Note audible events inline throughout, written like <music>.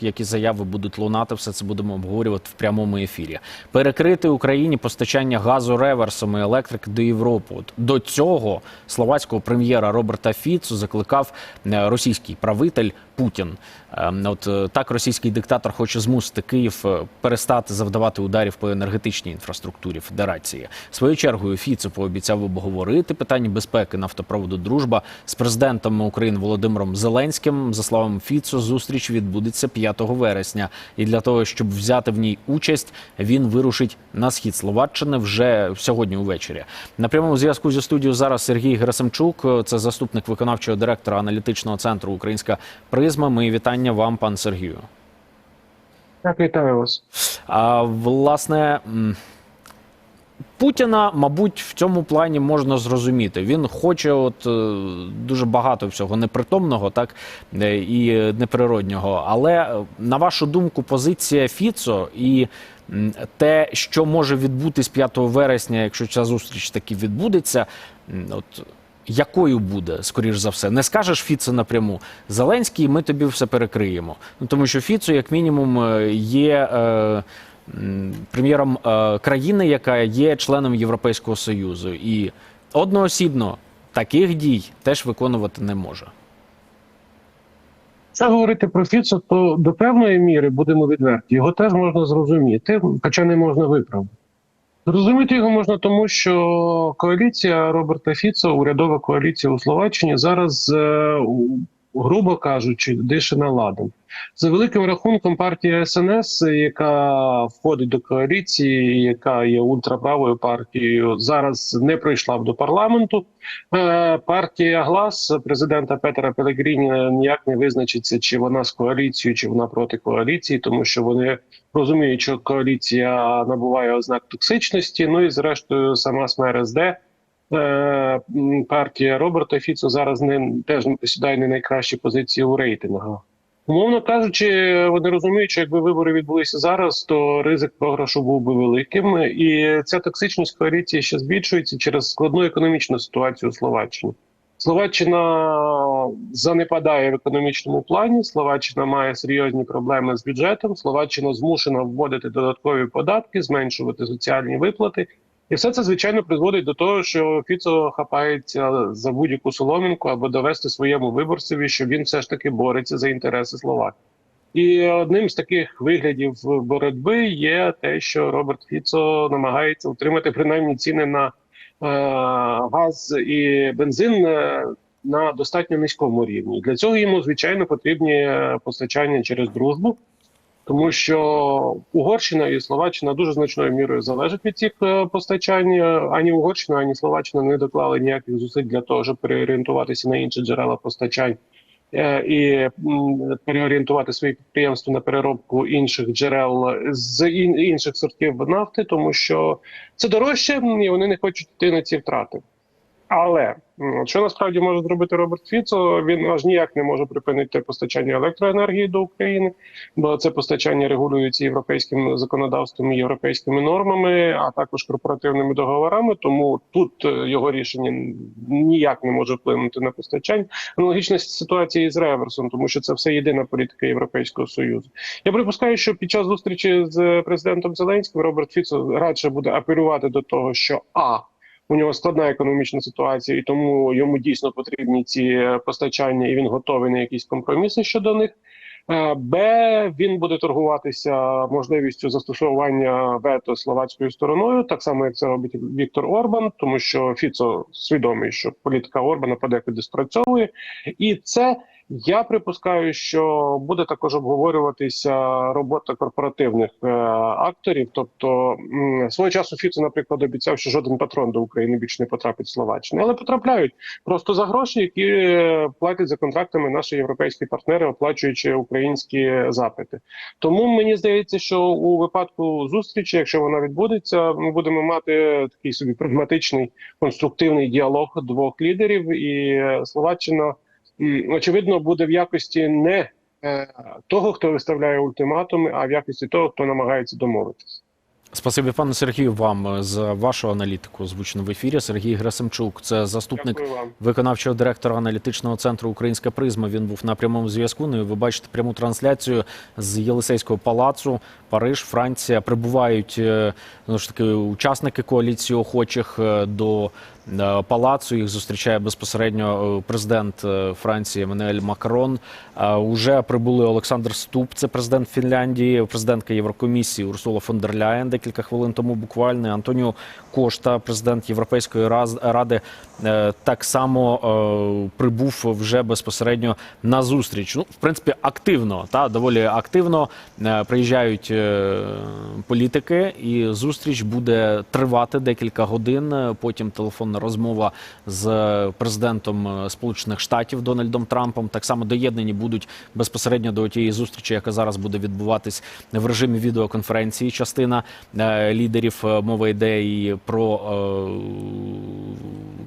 які заяви будуть лунати, все це будемо обговорювати в прямому ефірі. Перекрити Україні постачання газу реверсом і електрики до Європи. От до цього словацького прем'єра Роберта Фіцу закликав е, російський правитель Путін. Е, От е, так російський диктатор хоче змусити Київ е, перестати завдавати ударів по енергетичній інфраструктурі Федерації. Своєю чергою Фіцо пообіцяв обговорити питання безпеки нафтопроводу Дружба з президентом України Володимиром Зеленським. За словами Фіцо, зустріч відбудеться 5 вересня. І для того, щоб взяти в ній участь, він вирушить на схід Словаччини вже сьогодні увечері. На прямому зв'язку зі студією зараз Сергій Герасимчук, це заступник виконавчого директора аналітичного центру Українська призма. Мої вітання вам, пан Сергію. Так, вітаю вас. А власне. Путіна, мабуть, в цьому плані можна зрозуміти. Він хоче, от е, дуже багато всього непритомного, так е, і неприроднього. Але е, на вашу думку, позиція Фіцо і те, що може відбутись 5 вересня, якщо ця зустріч таки відбудеться, от якою буде, скоріш за все, не скажеш Фіцо напряму. Зеленський, ми тобі все перекриємо. Ну тому що Фіцо, як мінімум, е, є. Е, прем'єром е, країни, яка є членом Європейського союзу, і одноосібно таких дій теж виконувати не може. Це говорити про Фіцо, то до певної міри будемо відверті. Його теж можна зрозуміти, хоча не можна виправдати. Зрозуміти його можна тому, що коаліція Роберта Фіцо, урядова коаліція у Словаччині, зараз, е, грубо кажучи, дише на. За великим рахунком, партія СНС, яка входить до коаліції, яка є ультраправою партією, зараз не пройшла б до парламенту. Е, Партія Глас президента Петера Пелегріні ніяк не визначиться, чи вона з коаліцією, чи вона проти коаліції, тому що вони розуміють, що коаліція набуває ознак токсичності. Ну і зрештою, сама СМР СД. м, Партія Роберта Фіцо зараз не теж не посідає не найкращі позиції у рейтингах. Умовно кажучи, вони розуміють, що якби вибори відбулися зараз, то ризик програшу був би великим, і ця токсичність коаліції ще збільшується через складну економічну ситуацію у Словаччині. Словаччина занепадає в економічному плані. Словаччина має серйозні проблеми з бюджетом. Словаччина змушена вводити додаткові податки, зменшувати соціальні виплати. І все це звичайно призводить до того, що Фіцо хапається за будь-яку соломінку аби довести своєму виборцеві, що він все ж таки бореться за інтереси Словакії. І одним з таких виглядів боротьби є те, що Роберт Фіцо намагається утримати принаймні ціни на е, газ і бензин е, на достатньо низькому рівні. Для цього йому звичайно потрібні е, постачання через дружбу. Тому що Угорщина і Словаччина дуже значною мірою залежать від цих е, постачань. Е, Ані Угорщина, ані Словаччина не доклали ніяких зусиль для того, щоб переорієнтуватися на інші джерела постачань е, і переорієнтувати свої підприємства на переробку інших джерел з інших сортів нафти, тому що це дорожче, і вони не хочуть йти на ці втрати. Але що насправді може зробити Роберт Фіцо? Він аж ніяк не може припинити постачання електроенергії до України, бо це постачання регулюється європейським законодавством і європейськими нормами, а також корпоративними договорами. Тому тут е, його рішення ніяк не може вплинути на постачання. Аналогічна ситуація із реверсом, тому що це все єдина політика Європейського союзу. Я припускаю, що під час зустрічі з президентом Зеленським Роберт Фіцо радше буде апелювати до того, що а у нього складна економічна ситуація, і тому йому дійсно потрібні ці е, постачання, і він готовий на якісь компроміси щодо них. Е, Б він буде торгуватися можливістю застосування вето словацькою стороною, так само як це робить Віктор Орбан, тому що Фіцо свідомий, що політика Орбана подекуди спрацьовує, і це я припускаю, що буде також обговорюватися робота корпоративних е, акторів. Тобто свого часу Фіцо, наприклад, обіцяв, що жоден патрон до України більше не потрапить в Словаччину, але потрапляють просто за гроші, які е, платять за контрактами наші європейські партнери, оплачуючи українські запити. Тому мені здається, що у випадку зустрічі, якщо вона відбудеться, ми будемо мати такий собі прагматичний конструктивний діалог двох лідерів, і е, Словаччина очевидно буде в якості не е, того, хто виставляє ультиматуми, а в якості того, хто намагається домовитися. Спасибі, пане Сергію, вам е, за вашу аналітику, озвучену в ефірі. Сергій Герасимчук, це заступник виконавчого директора аналітичного центру Українська призма. Він був на прямому зв'язку. Ну і ви бачите пряму трансляцію з Єлисейського палацу, Париж, Франція. Прибувають ну ж таки учасники коаліції охочих до палацу. Їх зустрічає безпосередньо е, президент е, Франції Еммануель Макрон. Е, Уже прибули Олександр Ступ, це президент Фінляндії, президентка Єврокомісії Урсула фон дер Ляєн декілька хвилин тому буквально. Антоніо Кошта, президент Європейської ради, е, так само е, прибув вже безпосередньо на зустріч. Ну, в принципі, активно та доволі активно е, приїжджають е, політики, і зустріч буде тривати декілька годин. Е, Потім телефонна розмова з президентом е, Сполучених Штатів Дональдом Трампом. Так само доєднані будуть безпосередньо до тієї зустрічі, яка зараз буде відбуватись в режимі відеоконференції. Частина е, лідерів е, мова йде і про е,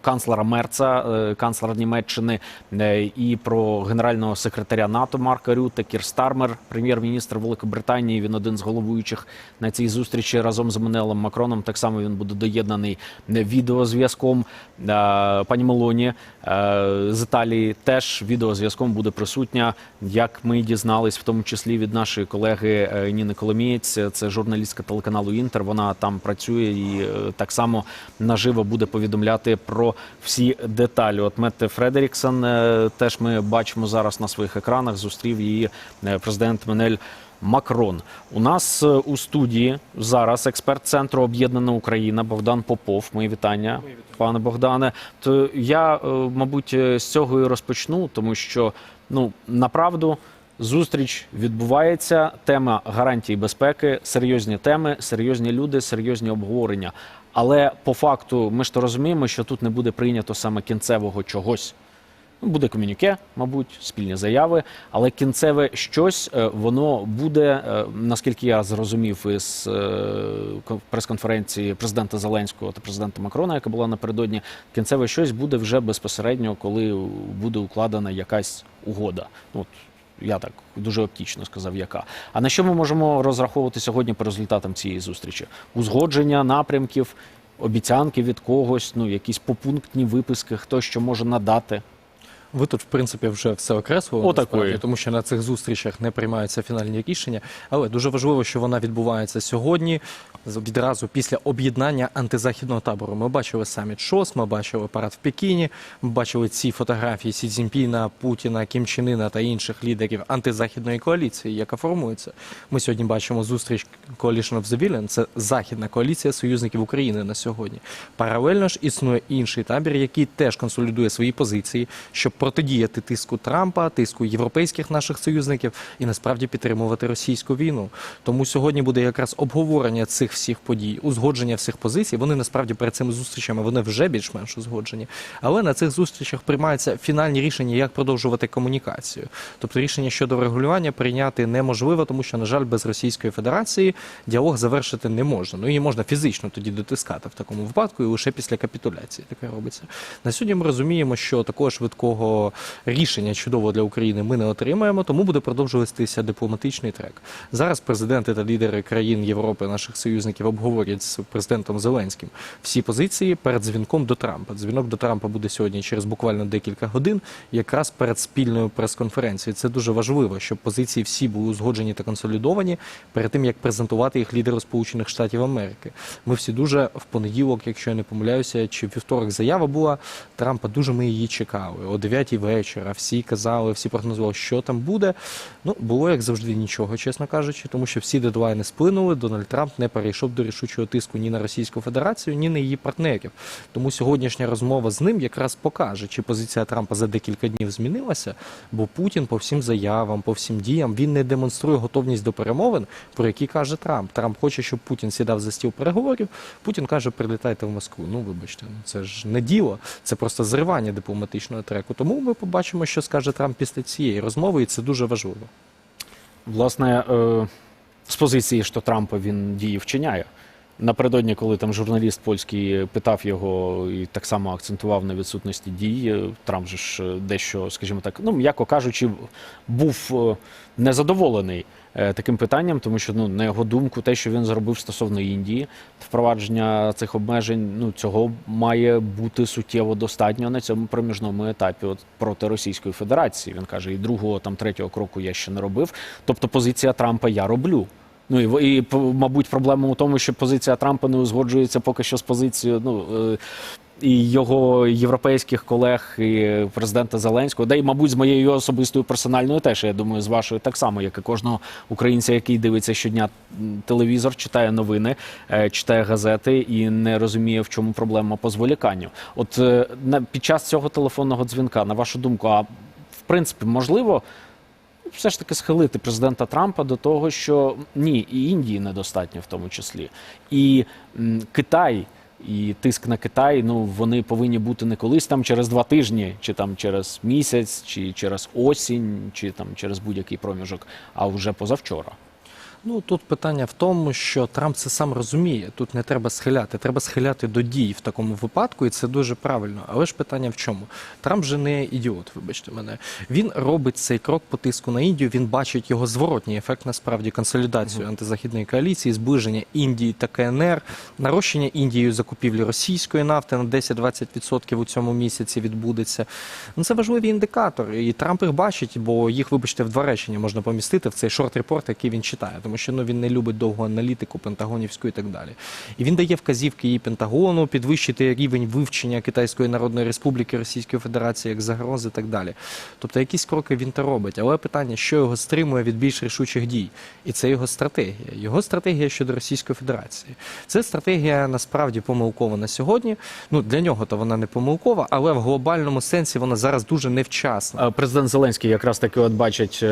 канцлера Мерца, е, канцлера Німеччини, е, і про генерального секретаря НАТО Марка Рюте, Кір Стармер, прем'єр-міністр Великобританії. Він один з головуючих на цій зустрічі разом з Еммануелем Макроном. Так само він буде доєднаний е, відеозв'язком. Е, Пані Мелоні е, з Італії теж відеозв'язком буде присутня. Як ми дізнались, в тому числі від нашої колеги е, Ніни Коломієць, це журналістка телеканалу Інтер. Вона там працює і так само наживо буде повідомляти про всі деталі. От Метте Фредеріксон теж ми бачимо зараз на своїх екранах. Зустрів її президент Менель. Макрон у нас е, у студії зараз експерт центру Об'єднана Україна Богдан Попов. Мої вітання, пане Богдане. То я, е, мабуть, е, з цього і розпочну, тому що ну направду зустріч відбувається. Тема гарантії безпеки, серйозні теми, серйозні люди, серйозні обговорення. Але по факту ми ж то розуміємо, що тут не буде прийнято саме кінцевого чогось. Ну, Буде комюніке, мабуть, спільні заяви, але кінцеве щось е, воно буде, е, наскільки я зрозумів із е, прес-конференції президента Зеленського та президента Макрона, яка була напередодні. Кінцеве щось буде вже безпосередньо, коли буде укладена якась угода. Ну, от я так дуже оптічно сказав, яка. А на що ми можемо розраховувати сьогодні по результатам цієї зустрічі? Узгодження напрямків, обіцянки від когось, ну якісь попунктні виписки, хто що може надати. Ви тут, в принципі, вже все окреслили, насправді, тому що на цих зустрічах не приймаються фінальні рішення. Але дуже важливо, що вона відбувається сьогодні, відразу після об'єднання антизахідного табору. Ми бачили саміт ШОС, ми бачили парад в Пекіні, ми бачили ці фотографії Сі Цзіньпіна, Путіна, Кім Чен Іна та інших лідерів антизахідної коаліції, яка формується. Ми сьогодні бачимо зустріч Coalition of the Villain, це західна коаліція союзників України на сьогодні. Паралельно ж існує інший табір, який теж консолідує свої позиції, щоб протидіяти тиску Трампа, тиску європейських наших союзників і насправді підтримувати російську війну. Тому сьогодні буде якраз обговорення цих всіх подій, узгодження всіх позицій. Вони насправді перед цими зустрічами вони вже більш-менш узгоджені. Але на цих зустрічах приймаються фінальні рішення, як продовжувати комунікацію. Тобто рішення щодо врегулювання прийняти неможливо, тому що, на жаль, без Російської Федерації діалог завершити не можна. Ну її можна фізично тоді дотискати в такому випадку, і лише після капітуляції таке робиться. На сьогодні ми розуміємо, що такого швидкого рішення чудового для України ми не отримаємо, тому буде продовжуватися дипломатичний трек. Зараз президенти та лідери країн Європи, наших союзників, обговорять з президентом Зеленським всі позиції перед дзвінком до Трампа. Дзвінок до Трампа буде сьогодні через буквально декілька годин, якраз перед спільною прес-конференцією. Це дуже важливо, щоб позиції всі були узгоджені та консолідовані перед тим, як презентувати їх лідеру Сполучених Штатів Америки. Ми всі дуже в понеділок, якщо я не помиляюся, чи вівторок заява була Трампа. Дуже ми її чекали. О 9 вечора. Всі казали, всі прогнозували, що там буде. Ну було як завжди нічого, чесно кажучи, тому що всі дедлайни сплинули. Дональд Трамп не перейшов до рішучого тиску ні на Російську Федерацію, ні на її партнерів. Тому сьогоднішня розмова з ним якраз покаже, чи позиція Трампа за декілька днів змінилася, бо Путін по всім заявам, по всім діям він не демонструє готовність до перемовин, про які каже Трамп. Трамп хоче, щоб Путін сідав за стіл переговорів. Путін каже, прилітайте в Москву. Ну вибачте, ну це ж не діло, це просто зривання дипломатичного треку. Тому ми побачимо, що скаже Трамп після цієї розмови, і це дуже важливо. Власне, е, з позиції, що Трампа він дії вчиняє. Напередодні, коли там журналіст польський питав його і так само акцентував на відсутності дій, е, Трамп же ж е, дещо, скажімо так, ну м'яко кажучи, був незадоволений таким питанням, тому що ну на його думку, те, що він зробив стосовно Індії, впровадження цих обмежень, ну цього має бути суттєво достатньо на цьому проміжному етапі. От проти Російської Федерації він каже, і другого там третього кроку я ще не робив. Тобто, позиція Трампа я роблю. Ну і, і мабуть, проблема у тому, що позиція Трампа не узгоджується поки що з позицією ну, е, і його європейських колег, і президента Зеленського, да й, мабуть, з моєю особистою персональною теж. Я думаю, з вашою так само, як і кожного українця, який дивиться щодня телевізор, читає новини, е, читає газети і не розуміє, в чому проблема по зволіканню. От е, під час цього телефонного дзвінка, на вашу думку, а в принципі можливо все ж таки схилити президента Трампа до того, що ні, і Індії недостатньо в тому числі, і м, Китай. І тиск на Китай, ну вони повинні бути не колись там через два тижні, чи там через місяць, чи через осінь, чи там через будь-який проміжок, а вже позавчора. Ну тут питання в тому, що Трамп це сам розуміє. Тут не треба схиляти, треба схиляти до дій в такому випадку, і це дуже правильно. Але ж питання в чому? Трамп же не ідіот, вибачте мене. Він робить цей крок по тиску на Індію. Він бачить його зворотній ефект, насправді консолідацію антизахідної коаліції, зближення Індії та КНР, нарощення Індією закупівлі російської нафти на 10-20% у цьому місяці відбудеться. Ну це важливі індикатори, і Трамп їх бачить, бо їх, вибачте, в два речення можна помістити в цей шорт-репорт, який він читає, тому що ну він не любить довгу аналітику пентагонівську і так далі. І він дає вказівки її Пентагону підвищити рівень вивчення Китайської Народної Республіки Російської Федерації як загрози і так далі. Тобто якісь кроки він та робить. Але питання, що його стримує від більш рішучих дій, і це його стратегія. Його стратегія щодо Російської Федерації. Це стратегія насправді помилкова на сьогодні. Ну для нього то вона не помилкова, але в глобальному сенсі вона зараз дуже невчасна. Президент Зеленський якраз таки от бачить е,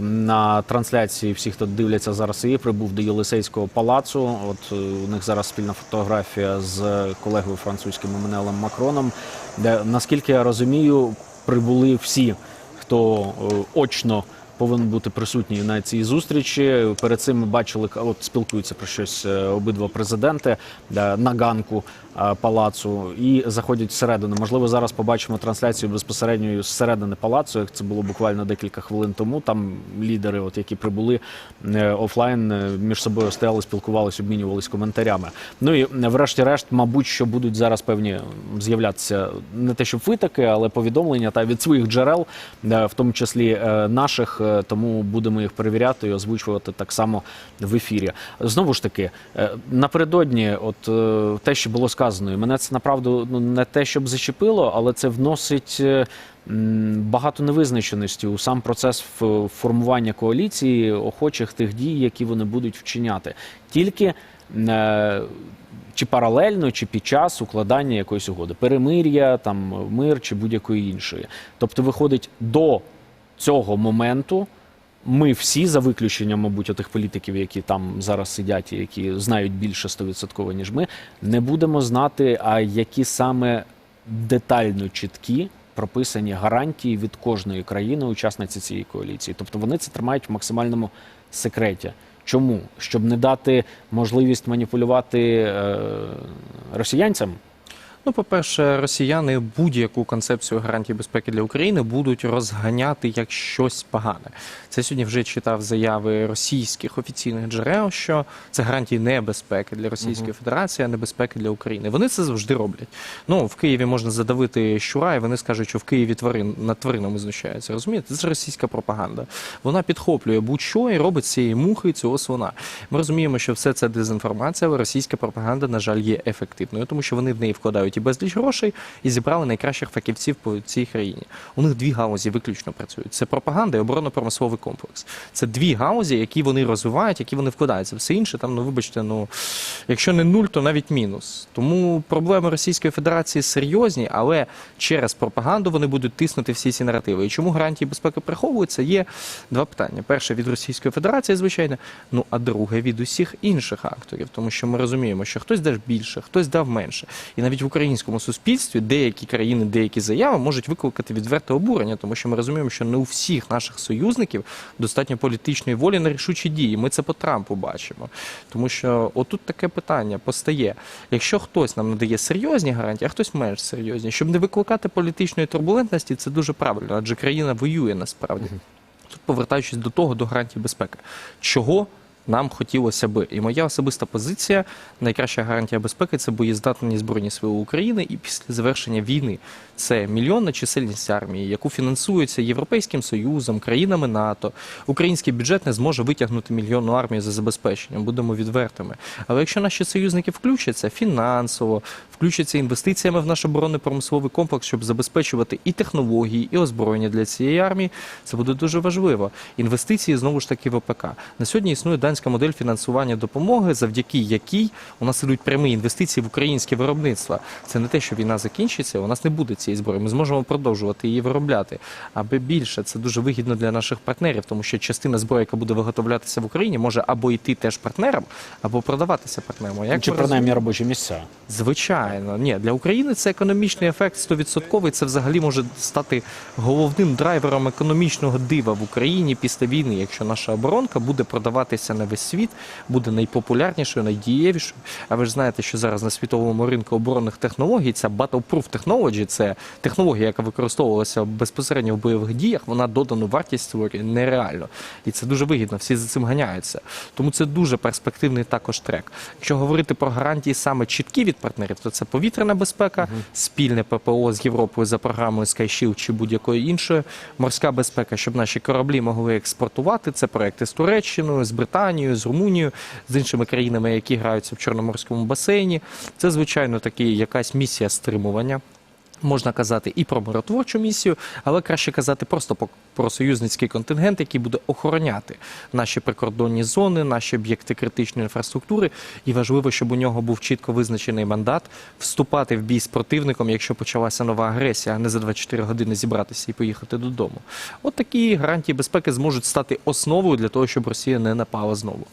на трансляції всі, хто дивляться зараз І прибув до Єлисейського палацу. От е, у них зараз спільна фотографія з колегою французьким Еммануелем Макроном, де наскільки я розумію, прибули всі, хто е, очно. Повинен бути присутній на цій зустрічі. Перед цим ми бачили, от спілкуються про щось е, обидва президенти е, на ганку е, палацу і заходять всередину. Можливо, зараз побачимо трансляцію безпосередньо з середини палацу, як це було буквально декілька хвилин тому. Там лідери, от які прибули офлайн, між собою стояли, спілкувалися, обмінювалися коментарями. Ну і врешті-решт, мабуть, що будуть зараз певні з'являтися не те, щоб витоки, але повідомлення та від своїх джерел, в тому числі наших. Е, Тому будемо їх перевіряти і озвучувати так само в ефірі. Знову ж таки, е, напередодні, от е, те, що було сказано, і мене це направду ну не те, щоб зачепило, але це вносить. Багато невизначеності у сам процес формування коаліції, охочих тих дій, які вони будуть вчиняти, тільки чи паралельно, чи під час укладання якоїсь угоди, перемир'я, там мир чи будь-якої іншої. Тобто, виходить до цього моменту. Ми всі, за виключенням, мабуть, тих політиків, які там зараз сидять і які знають більше стовідсотково, ніж ми, не будемо знати, а які саме детально чіткі прописані гарантії від кожної країни, учасниці цієї коаліції. Тобто вони це тримають в максимальному секреті. Чому? Щоб не дати можливість маніпулювати е, росіянцям. Ну, по-перше, росіяни будь-яку концепцію гарантії безпеки для України будуть розганяти як щось погане. Це сьогодні вже читав заяви російських офіційних джерел, що це гарантії не безпеки для Російської Федерації, а не безпеки для України. Вони це завжди роблять. Ну в Києві можна задавити щура, і вони скажуть, що в Києві тварин над тваринами знущаються. Розумієте? Це ж російська пропаганда. Вона підхоплює будь-що і робить цієї мухи цього слона. Ми розуміємо, що все це дезінформація, але російська пропаганда, на жаль, є ефективною, тому що вони в неї вкладають і безліч грошей, і зібрали найкращих фахівців по цій країні. У них дві галузі виключно працюють: це пропаганда і оборонно-промисловий комплекс. Це дві галузі, які вони розвивають, які вони вкладаються. Все інше там, ну вибачте, ну якщо не нуль, то навіть мінус. Тому проблеми Російської Федерації серйозні, але через пропаганду вони будуть тиснути всі ці наративи. І чому гарантії безпеки приховуються? Є два питання: перше від Російської Федерації, звичайно, ну а друге від усіх інших акторів, тому що ми розуміємо, що хтось дав більше, хтось дав менше, і навіть в українському суспільстві деякі країни, деякі заяви можуть викликати відверте обурення, тому що ми розуміємо, що не у всіх наших союзників достатньо політичної волі на рішучі дії. Ми це по Трампу бачимо. Тому що отут таке питання постає: якщо хтось нам надає серйозні гарантії, а хтось менш серйозні, щоб не викликати політичної турбулентності, це дуже правильно, адже країна воює насправді. Тут повертаючись до того, до гарантій безпеки, чого нам хотілося би. І моя особиста позиція: найкраща гарантія безпеки це боєздатні збройні сили України. І після завершення війни це мільйонна чисельність армії, яку фінансується Європейським Союзом, країнами НАТО. Український бюджет не зможе витягнути мільйонну армію за забезпеченням. Будемо відвертими. Але якщо наші союзники включаться фінансово, включаться інвестиціями в наш оборонно-промисловий комплекс, щоб забезпечувати і технології, і озброєння для цієї армії, це буде дуже важливо. Інвестиції знову ж таки в ОПК. На сьогодні існує данська модель фінансування допомоги, завдяки якій у нас ідуть прямі інвестиції в українське виробництво. Це не те, що війна закінчиться, у нас не буде цієї зброї. Ми зможемо продовжувати її виробляти. Аби більше це дуже вигідно для наших партнерів, тому що частина зброї, яка буде виготовлятися в Україні, може або йти теж партнерам, або продаватися партнерам. Як Чи принаймні робочі місця? Звичайно, ні, для України це економічний ефект 100%. Це взагалі може стати головним драйвером економічного дива в Україні після війни. Якщо наша оборонка буде продаватися на весь світ, буде найпопулярнішою, найдієвішою. А ви ж знаєте, що зараз на світовому ринку оборонних технологій ця Battleproof Technology, це технологія, яка використовувалася безпосередньо в бойових діях. Вона додану вартість створює нереально, і це дуже вигідно. Всі за цим ганяються. Тому це дуже перспективний також трек. Якщо говорити про гарантії саме чіткі від партнерів, то це повітряна безпека, спільне ППО з Європою за програмою Sky Shield чи будь-якою іншою, морська безпека, щоб наші кораблі могли експортувати. Це проекти з Туреччиною, з Британією, з Румунією, з іншими країнами, які граються в Чорноморському басейні. Це звичайно таки якась місія стримування. Можна казати і про миротворчу місію, але краще казати просто про союзницький контингент, який буде охороняти наші прикордонні зони, наші об'єкти критичної інфраструктури. І важливо, щоб у нього був чітко визначений мандат вступати в бій з противником, якщо почалася нова агресія, а не за 24 години зібратися і поїхати додому. От такі гарантії безпеки зможуть стати основою для того, щоб Росія не напала знову.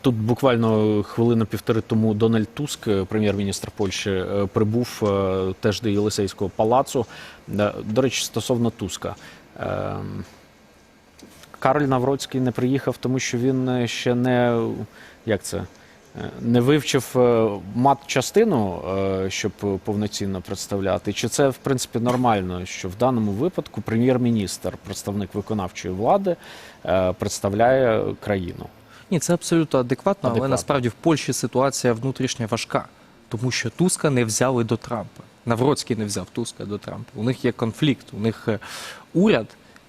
Тут буквально хвилину півтори тому Дональд Туск, е, прем'єр-міністр Польщі, е, прибув е, теж до Єлисейського палацу. До речі, стосовно Туска. Кароль Навроцький не приїхав, тому що він ще не як це. Не вивчив мат-частину, щоб повноцінно представляти. Чи це в принципі нормально, що в даному випадку прем'єр-міністр, представник виконавчої влади, представляє країну? Ні, це абсолютно адекватно, Адекватно. але насправді в Польщі ситуація внутрішня важка, тому що Туска не взяли до Трампа. Навроцький не взяв Туска до Трампа. У них є конфлікт, у них е, уряд.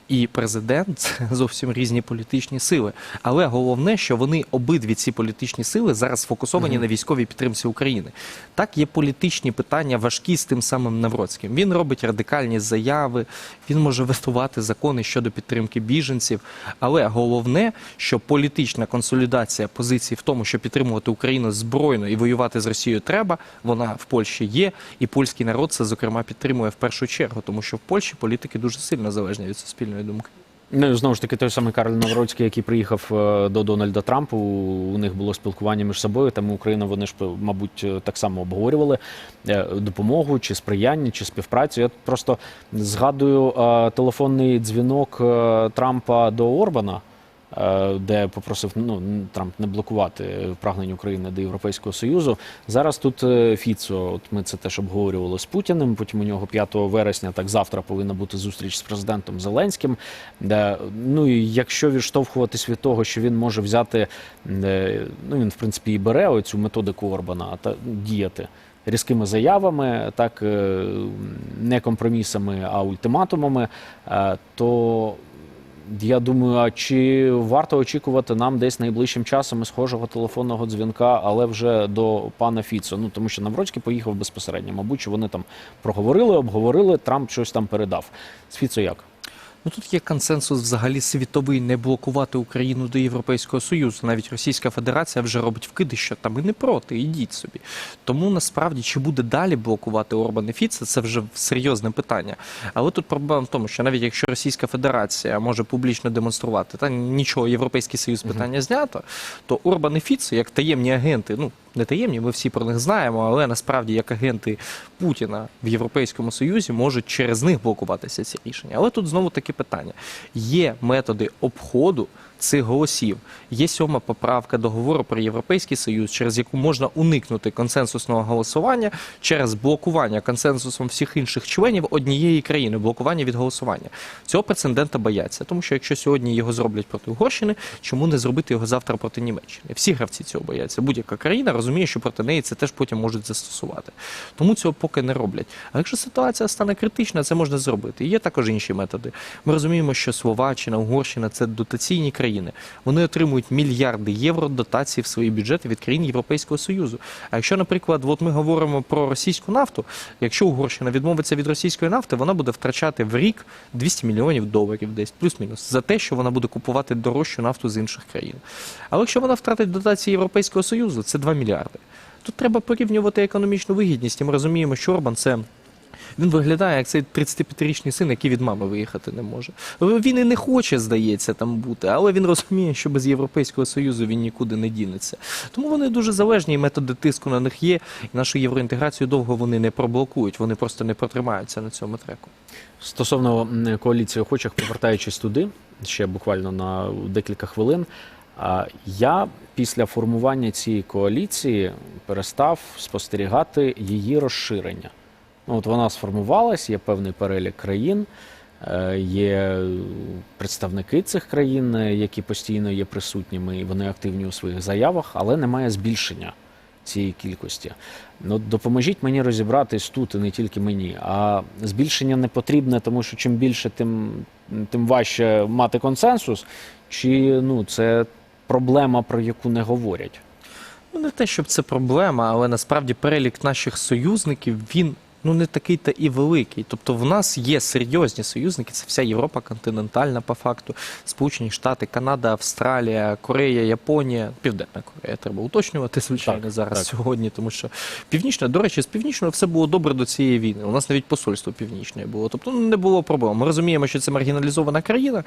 І президент <laughs> зовсім різні політичні сили. Але головне, що вони обидві ці політичні сили зараз сфокусовані на військовій підтримці України. Так є політичні питання важкі з тим самим Навроцьким. Він робить радикальні заяви, він може ветувати закони щодо підтримки біженців. Але головне, що політична консолідація позицій в тому, що підтримувати Україну збройно і воювати з Росією треба, вона в Польщі є, і польський народ це зокрема підтримує в першу чергу, тому що в Польщі політики дуже сильно залежні від суспільної думки. Ну, знову ж таки, той самий Карл Навроцький, який приїхав е, до Дональда Трампу, у них було спілкування між собою. Тому Україна вони ж, мабуть, е, так само обговорювали е, допомогу чи сприяння, чи співпрацю. Я просто згадую телефонний дзвінок Трампа до Орбана. Е, Де попросив ну Трамп не блокувати прагнення України до Європейського Союзу. Зараз тут е, Фіцо, от ми це теж обговорювали з Путіним. Потім у нього 5 вересня, так завтра повинна бути зустріч з президентом Зеленським. Де, ну і якщо відштовхуватись від того, що він може взяти, е, ну він в принципі і бере оцю методику Орбана та діяти. Різкими заявами, так не компромісами, а ультиматумами, то я думаю, а чи варто очікувати нам десь найближчим часом схожого телефонного дзвінка, але вже до пана Фіцо? Ну тому що Навроцький поїхав безпосередньо. Мабуть, вони там проговорили, обговорили, Трамп щось там передав. З Фіцо як? Ну тут є консенсус взагалі світовий не блокувати Україну до Європейського Союзу. Навіть Російська Федерація вже робить вкиди, що там ми не проти, ідіть собі. Тому насправді чи буде далі блокувати Орбан і Фіце, це вже серйозне питання. Але тут проблема в тому, що навіть якщо Російська Федерація може публічно демонструвати, та нічого, Європейський Союз питання знято, то Орбан і Фіце, як таємні агенти, ну не таємні, ми всі про них знаємо, але насправді як агенти Путіна в Європейському Союзі можуть через них блокуватися ці рішення. Але тут знову таке питання: є методи обходу цих голосів. Є сьома поправка договору про Європейський Союз, через яку можна уникнути консенсусного голосування через блокування консенсусом всіх інших членів однієї країни, блокування від голосування. Цього прецедента бояться, тому що якщо сьогодні його зроблять проти Угорщини, чому не зробити його завтра проти Німеччини? Всі гравці цього бояться. Будь-яка країна розуміє, що проти неї це теж потім можуть застосувати. Тому цього поки не роблять. А якщо ситуація стане критична, це можна зробити. І є також інші методи. Ми розуміємо, що Словаччина, Угорщина це дотаційні країни. Вони отримують мільярди євро дотацій в свої бюджети від країн Європейського Союзу. А якщо, наприклад, от ми говоримо про російську нафту, якщо Угорщина відмовиться від російської нафти, вона буде втрачати в рік 200 мільйонів доларів десь, плюс-мінус, за те, що вона буде купувати дорожчу нафту з інших країн. Але якщо вона втратить дотації Європейського Союзу, це 2 мільярди. Тут треба порівнювати економічну вигідність, і ми розуміємо, що Орбан це. Він виглядає як цей 35-річний син, який від мами виїхати не може. Він і не хоче, здається, там бути, але він розуміє, що без Європейського Союзу він нікуди не дінеться. Тому вони дуже залежні, і методи тиску на них є. І нашу євроінтеграцію довго вони не проблокують, вони просто не протримаються на цьому треку. Стосовно коаліції охочих, повертаючись туди, ще буквально на декілька хвилин. Я після формування цієї коаліції перестав спостерігати її розширення. Ну, от вона сформувалась, є певний перелік країн, е, є представники цих країн, е, які постійно є присутніми, і вони активні у своїх заявах, але немає збільшення цієї кількості. Ну, допоможіть мені розібратись тут, і не тільки мені. А збільшення не потрібне, тому що чим більше, тим, тим важче мати консенсус. Чи ну, це проблема, про яку не говорять? Ну, не те, щоб це проблема, але насправді перелік наших союзників він ну не такий та і великий. Тобто, в нас є серйозні союзники, це вся Європа континентальна, по факту, Сполучені Штати, Канада, Австралія, Корея, Японія, Південна Корея. Треба уточнювати, звичайно, Так, зараз так. сьогодні, тому що північна, до речі, з північною все було добре до цієї війни. У нас навіть посольство північне було. Тобто ну, не було проблем. Ми розуміємо, що це маргіналізована країна,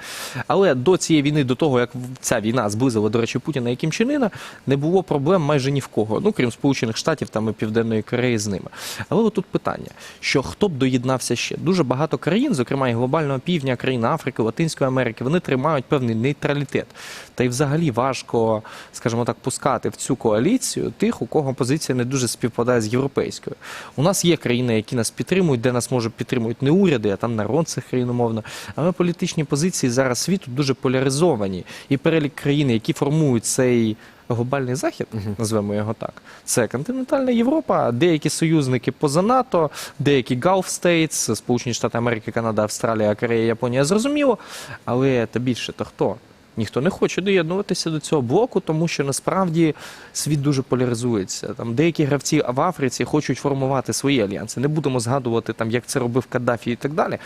але до цієї війни, до того як ця війна зблизила, до речі, Путіна і Кім Чен Іна, не було проблем майже ні в кого. Ну крім Сполучених Штатів там і Південної Кореї з ними. Але отут питання, що хто б доєднався ще? Дуже багато країн, зокрема і глобального півдня, країн Африки, Латинської Америки, вони тримають певний нейтралітет. Та й взагалі важко, скажімо так, пускати в цю коаліцію тих, у кого позиція не дуже співпадає з європейською. У нас є країни, які нас підтримують, де нас може підтримують не уряди, а там народ цих країн умовно. Але політичні позиції зараз світу дуже поляризовані. І перелік країн, які формують цей. Глобальний захід, назвемо його так, це континентальна Європа, деякі союзники поза НАТО, деякі Gulf States, Сполучені Штати Америки, Канада, Австралія, Корея, Японія, зрозуміло. Але та більше то хто? Ніхто не хоче доєднуватися до цього блоку, тому що насправді світ дуже поляризується. Там деякі гравці в Африці хочуть формувати свої альянси. Не будемо згадувати там, як це робив Каддафі і так далі.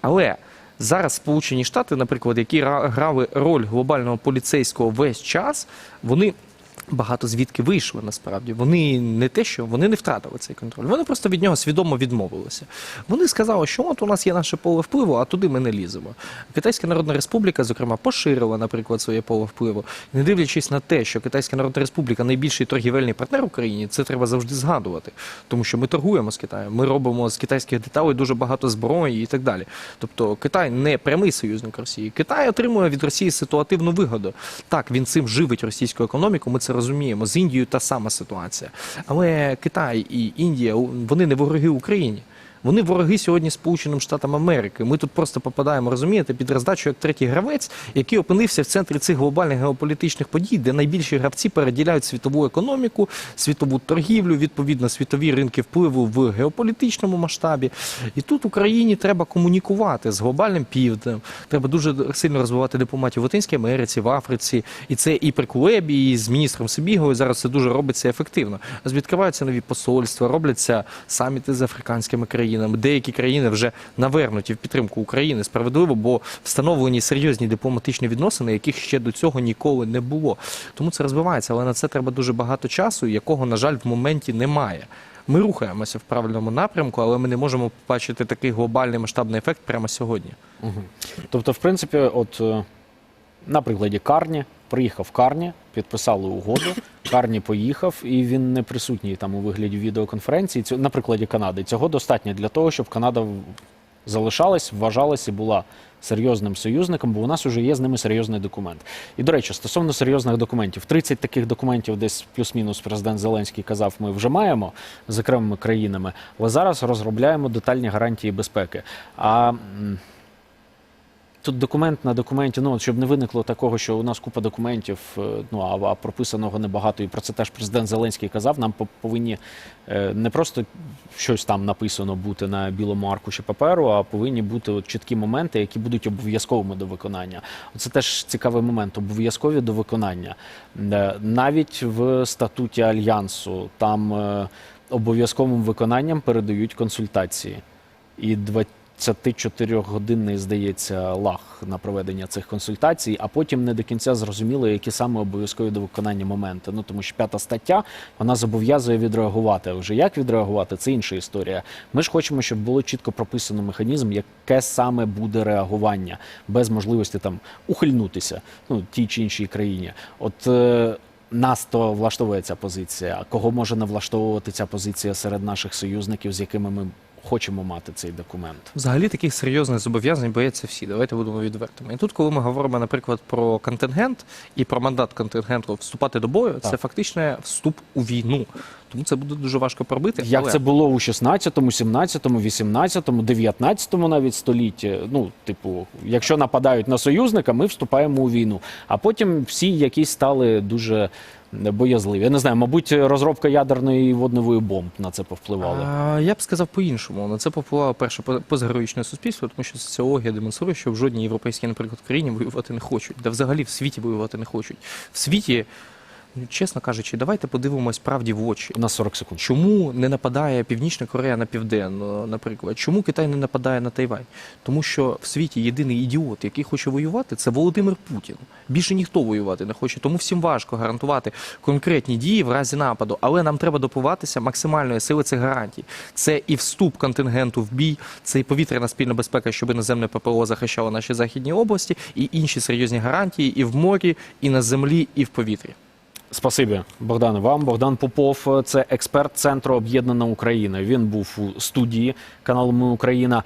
Але зараз Сполучені Штати, наприклад, які ра- грали роль глобального поліцейського весь час, вони. Багато звідки вийшли насправді. Вони не те, що вони не втратили цей контроль. Вони просто від нього свідомо відмовилися. Вони сказали, що от у нас є наше поле впливу, а туди ми не ліземо. Китайська Народна Республіка, зокрема, поширила, наприклад, своє поле впливу. Не дивлячись на те, що Китайська Народна Республіка найбільший торгівельний партнер Україні, це треба завжди згадувати. Тому що ми торгуємо з Китаєм, ми робимо з китайських деталей дуже багато зброї і так далі. Тобто Китай не прямий союзник Росії. Китай отримує від Росії ситуативну вигоду. Так, він цим живить російську економіку. Ми це розуміємо. З Індією та сама ситуація. Але Китай і Індія вони не вороги Україні. Вони вороги сьогодні Сполученим Штатам Америки. Ми тут просто попадаємо, розумієте, під роздачу як третій гравець, який опинився в центрі цих глобальних геополітичних подій, де найбільші гравці переділяють світову економіку, світову торгівлю, відповідно світові ринки впливу в геополітичному масштабі. І тут Україні треба комунікувати з глобальним півднем. Треба дуже сильно розвивати дипломатію в Латинській Америці, в Африці. І це і при Кулебі, і з міністром Сибіговою зараз це дуже робиться ефективно. Відкриваються нові посольства, робляться саміти з африканськими країнами. Деякі країни вже навернуті в підтримку України справедливо, бо встановлені серйозні дипломатичні відносини, яких ще до цього ніколи не було. Тому це розвивається, але на це треба дуже багато часу, якого, на жаль, в моменті немає. Ми рухаємося в правильному напрямку, але ми не можемо побачити такий глобальний масштабний ефект прямо сьогодні. Тобто, в принципі, от е, на прикладі Карні, приїхав Карні, підписали угоду. Карні поїхав, і він не присутній там у вигляді відеоконференції. Цю- На прикладі Канади. Цього достатньо для того, щоб Канада залишалась, вважалась і була серйозним союзником, бо у нас вже є з ними серйозний документ. І до речі, стосовно серйозних документів, 30 таких документів, десь плюс-мінус президент Зеленський казав, ми вже маємо з окремими країнами, але зараз розробляємо детальні гарантії безпеки. А Тут документ на документі, ну щоб не виникло такого, що у нас купа документів, е, ну а, а прописаного небагато. І про це теж президент Зеленський казав. Нам повинні е, не просто щось там написано бути на білому аркуші паперу, а повинні бути от чіткі моменти, які будуть обов'язковими до виконання. Це теж цікавий момент. Обов'язкові до виконання. Е, Навіть в статуті альянсу там обов'язковим виконанням передають консультації. І 24-годинний, здається, лаг на проведення цих консультацій, а потім не до кінця зрозуміло, які саме обов'язкові до виконання моменти. Ну тому що п'ята стаття вона зобов'язує відреагувати. Вже як відреагувати, це інша історія. Ми ж хочемо, щоб було чітко прописано механізм, яке саме буде реагування, без можливості там ухильнутися ну тій чи іншій країні. От е, нас то влаштовує ця позиція. Кого може не влаштовувати ця позиція серед наших союзників, з якими ми хочемо мати цей документ? Взагалі таких серйозних зобов'язань бояться всі. Давайте будемо відвертими. І тут, коли ми говоримо, наприклад, про контингент і про мандат контингенту вступати до бою, це фактично вступ у війну. Тому це буде дуже важко пробити. Як але... це було у 16-му, 17-му, 18-му, 19-му навіть столітті. Ну, типу, якщо нападають на союзника, ми вступаємо у війну. А потім всі якісь стали дуже боязливі. Я не знаю, мабуть, розробка ядерної і водневої бомб на це повпливала. Я б сказав по-іншому. На це попливало перше по- постгероїчне суспільство, тому що соціологія демонструє, що в жодній європейській, наприклад, країні воювати не хочуть, де взагалі в світі воювати не хочуть. В світі, чесно кажучи, давайте подивимось правді в очі. У нас 40 секунд. Чому не нападає Північна Корея на Південну, наприклад? Чому Китай не нападає на Тайвань? Тому що в світі єдиний ідіот, який хоче воювати, це Володимир Путін. Більше ніхто воювати не хоче. Тому всім важко гарантувати конкретні дії в разі нападу. Але нам треба допиватися максимальної сили цих гарантій. Це і вступ контингенту в бій, це і повітряна спільна безпека, щоб іноземне ППО захищало наші західні області, і інші серйозні гарантії і в морі, і на землі, і в повітрі. Спасибі, Богдане. Вам Богдан Попов, це експерт центру Об'єднана Україна. Він був у студії каналу Ми Україна.